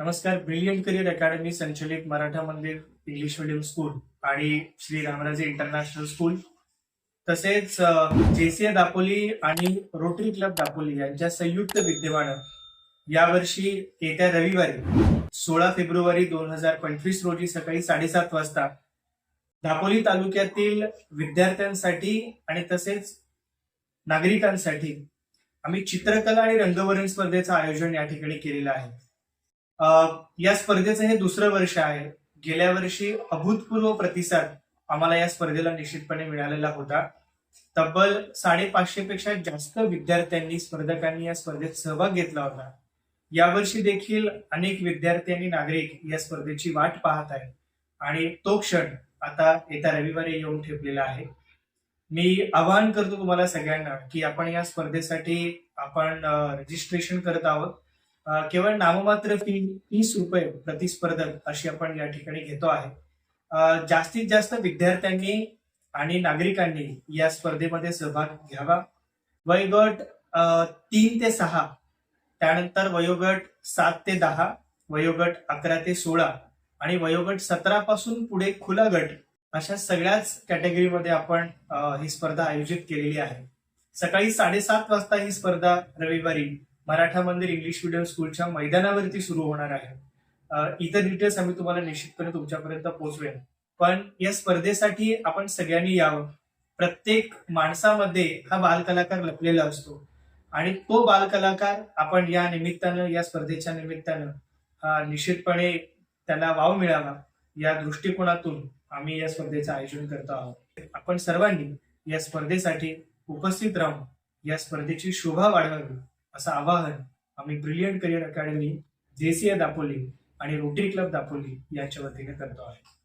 नमस्कार brilliant career academy संचलित मराठा मंदिर इंग्लिश मिडियम स्कूल आणि श्री रामराजे इंटरनॅशनल स्कूल तसेच जेसीए दापोली आणि रोटरी क्लब दापोली यांच्या संयुक्त विद्यमानं यावर्षी येत्या रविवारी सोळा फेब्रुवारी दोन हजार पंचवीस रोजी सकाळी साडेसात वाजता दापोली तालुक्यातील विद्यार्थ्यांसाठी आणि तसेच नागरिकांसाठी आम्ही चित्रकला आणि रंगवरण स्पर्धेचं आयोजन या ठिकाणी केलेलं आहे. या स्पर्धेचं हे दुसरं वर्ष आहे. गेल्या वर्षी अभूतपूर्व प्रतिसाद आम्हाला या स्पर्धेला निश्चितपणे मिळालेला होता. तब्बल साडेपाचशे पेक्षा जास्त विद्यार्थ्यांनी स्पर्धकांनी या स्पर्धेत सहभाग घेतला होता. यावर्षी देखील अनेक विद्यार्थी आणि नागरिक या स्पर्धेची वाट पाहत आहेत. आणि तो क्षण आता येत्या रविवारी येऊन ठेपलेला आहे. मी आवाहन करतो तुम्हाला सगळ्यांना की आपण या स्पर्धेसाठी आपण रजिस्ट्रेशन करत आहोत. केवळ नाममात्र फी तीस रुपये प्रतिस्पर्धक अशी आपण या ठिकाणी घेतो आहे. जास्तीत जास्त विद्यार्थ्यांनी आणि नागरिकांनी या स्पर्धेमध्ये सहभाग घ्यावा. वयोगट तीन ते सहा त्यानंतर वयोगट सात ते दहा वयोगट अकरा ते सोळा आणि वयोगट सतरा पासून पुढे खुला गट अशा सगळ्याच कॅटेगरीमध्ये आपण ही स्पर्धा आयोजित केलेली आहे. सकाळी साडेसात वाजता ही स्पर्धा रविवारी मराठा मंदिर इंग्लिश मिडियम स्कूलच्या मैदानावरती सुरू होणार आहे. इतर डिटेल्स आम्ही तुम्हाला निश्चितपणे तुमच्यापर्यंत पोहोचवेन. पण या स्पर्धेसाठी आपण सगळ्यांनी यावं. प्रत्येक माणसामध्ये हा बालकलाकार लपलेला असतो. आणि तो बालकलाकार आपण या निमित्तानं या स्पर्धेच्या निमित्तानं हा निश्चितपणे त्याला वाव मिळावा या दृष्टिकोनातून आम्ही या स्पर्धेचं आयोजन करतो आहोत. आपण सर्वांनी या स्पर्धेसाठी उपस्थित राहून या स्पर्धेची शोभा वाढवावी. असं आवाहन आम्ही Brilliant Career Academy JCA Dapoli आणि रोटरी क्लब दापोली यांच्या वतीने करतो आहे.